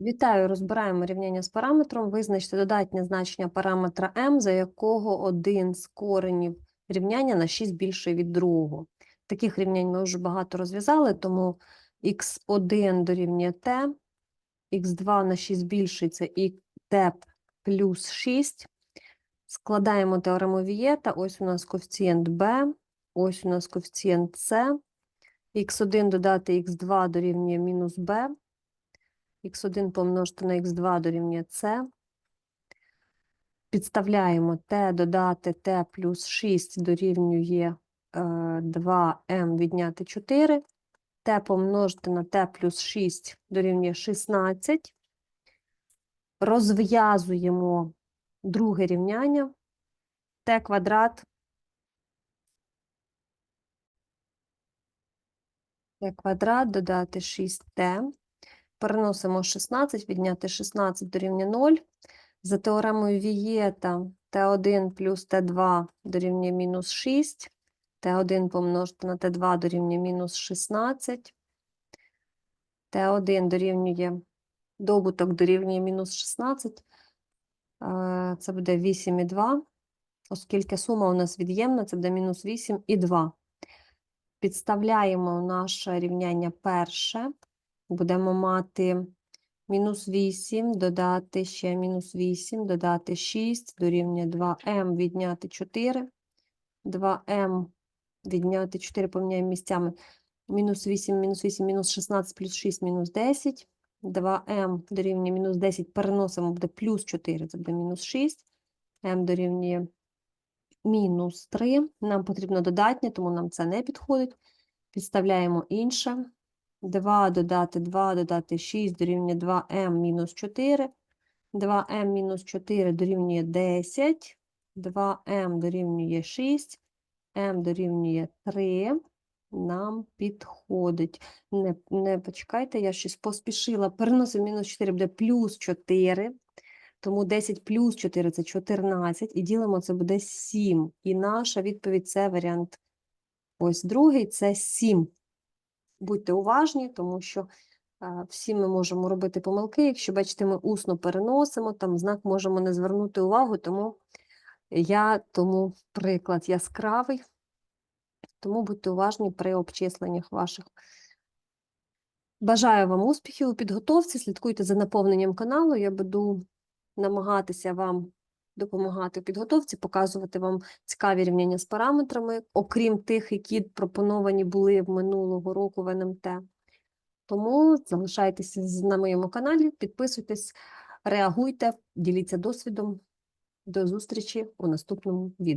Вітаю, розбираємо рівняння з параметром. Визначте додатнє значення параметра m, за якого один з коренів рівняння на 6 більше від другого. Таких рівнянь ми вже багато розв'язали, тому x1 дорівнює t, x2 на 6 більший це і t плюс 6. Складаємо теорему Вієта. Ось у нас коефіцієнт b, ось у нас коефіцієнт c. x1 додати x2 дорівнює мінус b х1 помножити на х2 дорівнює c. Підставляємо t додати t плюс 6 дорівнює е, 2m відняти 4. t помножити на t плюс 6 дорівнює 16. Розв'язуємо друге рівняння. t квадрат t квадрат додати 6t. Переносимо 16, відняти 16 дорівнює 0. За теоремою Вієта t1 плюс t2 дорівнює мінус 6, t1 помножити на t2 дорівнює мінус 16, t1 дорівнює добуток дорівнює мінус 16, е, це буде 8,2, оскільки сума у нас від'ємна, це буде мінус 8 і 2. Підставляємо наше рівняння перше будемо мати мінус 8, додати ще мінус 8, додати 6, дорівнює 2m відняти 4. 2m відняти 4 поміняємо місцями. Мінус 8, мінус 8, мінус 16, плюс 6, мінус 10. 2m дорівнює мінус 10, переносимо, буде плюс 4, це буде мінус 6. m дорівнює мінус 3. Нам потрібно додатнє, тому нам це не підходить. Підставляємо інше. 2 додати 2 додати 6 дорівнює 2m мінус 4. 2m мінус 4 дорівнює 10. 2m дорівнює 6. m дорівнює 3. Нам підходить. Не, не почекайте, я щось поспішила. Переносимо мінус 4 буде плюс 4. Тому 10 плюс 4 це 14. І ділимо це буде 7. І наша відповідь це варіант. Ось другий це 7 будьте уважні, тому що е, всі ми можемо робити помилки. Якщо бачите, ми усно переносимо, там знак можемо не звернути увагу, тому я тому приклад яскравий, тому будьте уважні при обчисленнях ваших. Бажаю вам успіхів у підготовці, слідкуйте за наповненням каналу. Я буду намагатися вам допомагати в підготовці, показувати вам цікаві рівняння з параметрами, окрім тих, які пропоновані були минулого року в НМТ. Тому залишайтеся на моєму каналі, підписуйтесь, реагуйте, діліться досвідом. До зустрічі у наступному відео.